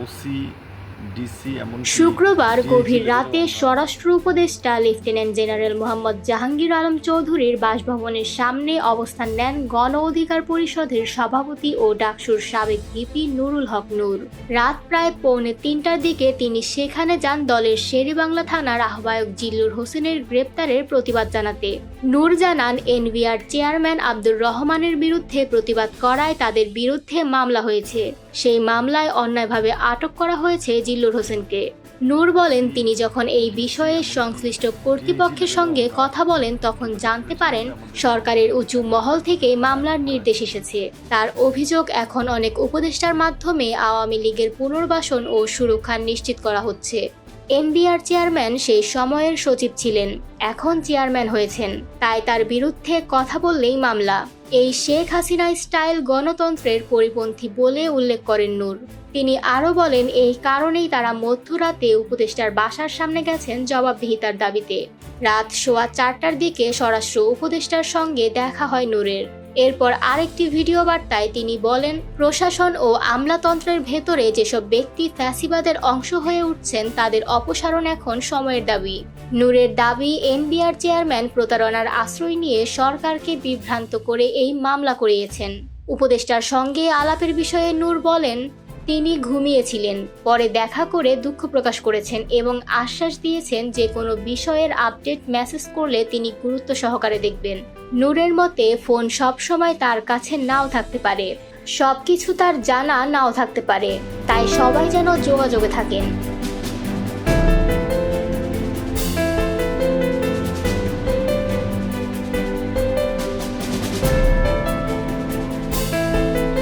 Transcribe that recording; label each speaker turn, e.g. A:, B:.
A: OC
B: শুক্রবার গভীর রাতে স্বরাষ্ট্র উপদেষ্টা লেফটেন্যান্ট জেনারেল মোহাম্মদ জাহাঙ্গীর আলম চৌধুরীর বাসভবনের সামনে অবস্থান নেন গণ অধিকার পরিষদের সভাপতি ও ডাকসুর সাবেক ভিপি নুরুল হক নূর। রাত প্রায় পৌনে তিনটার দিকে তিনি সেখানে যান দলের শেরেবাংলা থানার আহ্বায়ক জিল্লুর হোসেনের গ্রেপ্তারের প্রতিবাদ জানাতে। নূর জানান এনবিআর চেয়ারম্যান আব্দুর রহমানের বিরুদ্ধে প্রতিবাদ করায় তাদের বিরুদ্ধে মামলা হয়েছে। সেই মামলায় অন্যায়ভাবে আটক করা হয়েছে জিল্লুর হোসেনকে। নূর বলেন, তিনি যখন এই বিষয়ে সংশ্লিষ্ট কর্তৃপক্ষের সঙ্গে কথা বলেন, তখন জানতে পারেন সরকারের উঁচু মহল থেকে মামলার নির্দেশ এসেছে। তার অভিযোগ এখন অনেক উপদেষ্টার মাধ্যমে আওয়ামী লীগের পুনর্বাসন ও সুরক্ষা নিশ্চিত করা হচ্ছে। এনবিআর চেয়ারম্যান সেই সময়ের সচিব ছিলেন, এখন চেয়ারম্যান হয়েছেন। তাই তার বিরুদ্ধে কথা বললেই মামলা। এই শেখ হাসিনা স্টাইল গণতন্ত্রের পরিপন্থী বলে উল্লেখ করেন নূর। তিনি আরও বলেন, এই কারণেই তারা মধ্যরাতে উপদেষ্টার বাসার সামনে গেছেন জবাবদিহিতার দাবিতে। রাত সোয়া চারটার দিকে স্বরাষ্ট্র উপদেষ্টার সঙ্গে দেখা হয় নূরের। এরপর আরেকটি ভিডিও বার্তায় তিনি বলেন, প্রশাসন ও আমলাতন্ত্রের ভেতরে যেসব ব্যক্তি ফ্যাসিবাদের অংশ হয়ে উঠছেন, তাদের অপসারণ এখন সময়ের দাবি। নূরের দাবি, এনবিআর চেয়ারম্যান প্রতারণার আশ্রয় নিয়ে সরকারকে বিভ্রান্ত করে এই মামলা করিয়েছেন। উপদেষ্টার সঙ্গে আলাপের বিষয়ে নূর বলেন, তিনি ঘুমিয়েছিলেন, পরে দেখা করে দুঃখ প্রকাশ করেছেন এবং আশ্বাস দিয়েছেন যে কোনো বিষয়ের আপডেট মেসেজ করলে তিনি গুরুত্ব সহকারে দেখবেন। নূরের মতে, ফোন সবসময় তার কাছে নাও থাকতে পারে। সবকিছু তার জানা নাও থাকতে পারে। তাই সবাই যেন যোগাযোগে থাকেন।